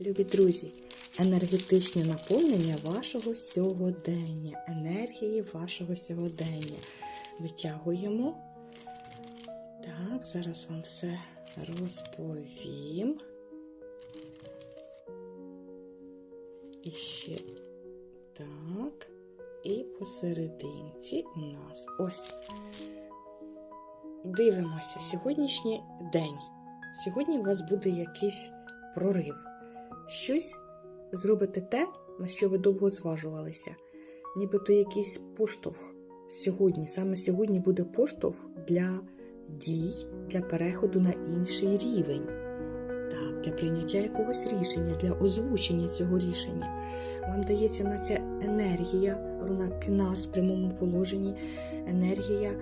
Любі друзі, енергетичне наповнення вашого сьогодення, енергії вашого сьогодення. Витягуємо. Так, зараз вам все розповім. І ще так. І посерединці у нас ось. Дивимося сьогоднішній день. Сьогодні у вас буде якийсь прорив. Щось зробите те, на що ви довго зважувалися. Нібито якийсь поштовх сьогодні. Саме сьогодні буде поштовх для дій, для переходу на інший рівень. Так, для прийняття якогось рішення, для озвучення цього рішення. Вам дається на це енергія, руна кнас в прямому положенні, енергія,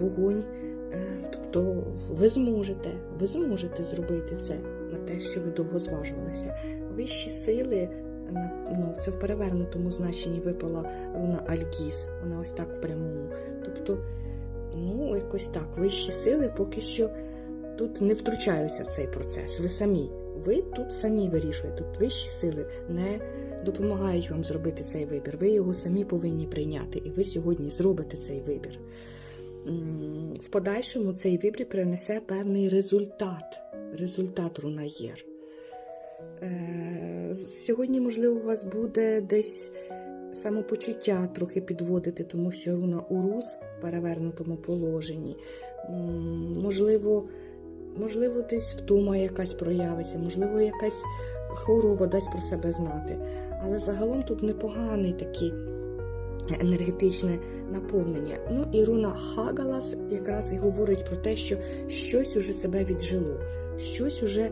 вогонь. Е, Тобто ви зможете, ви зможете зробити це на те, що ви довго зважувалися. Вищі сили, ну, це в перевернутому значенні випала руна Альгіз, вона ось так в прямому. Тобто, ну, якось так, вищі сили поки що тут не втручаються в цей процес. Ви самі. Ви тут самі вирішуєте. Тут вищі сили не допомагають вам зробити цей вибір. Ви його самі повинні прийняти, і ви сьогодні зробите цей вибір. В подальшому цей вибір принесе певний результат. Результат рунаєр. Е, Сьогодні, можливо, у вас буде десь самопочуття трохи підводити, тому що руна Урус в перевернутому положенні. Можливо, можливо, десь втома якась проявиться, можливо, якась хвороба дасть про себе знати. Але загалом тут непоганий такий енергетичне наповнення. Ну і руна Хагалас якраз і говорить про те, що щось уже себе віджило, щось уже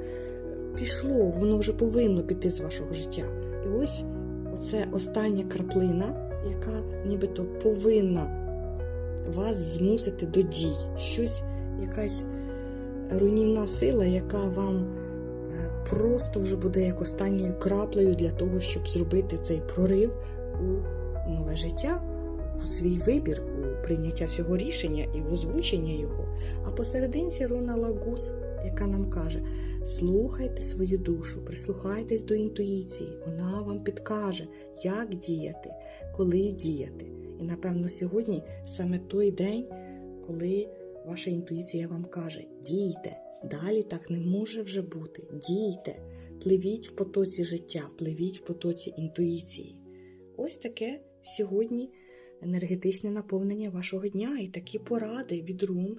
пішло, воно вже повинно піти з вашого життя. І ось оце остання краплина, яка нібито повинна вас змусити до дій. Щось, якась руйнівна сила, яка вам е, просто вже буде як останньою краплею для того, щоб зробити цей прорив у нове життя, у свій вибір, у прийняття цього рішення і в озвучення його. А посерединці руна Лагус, яка нам каже: слухайте свою душу, прислухайтесь до інтуїції, вона вам підкаже, як діяти, коли діяти. І напевно сьогодні саме той день, коли ваша інтуїція вам каже: дійте. Далі так не може вже бути. Дійте, пливіть в потоці життя, пливіть в потоці інтуїції. Ось таке сьогодні енергетичне наповнення вашого дня і такі поради від рун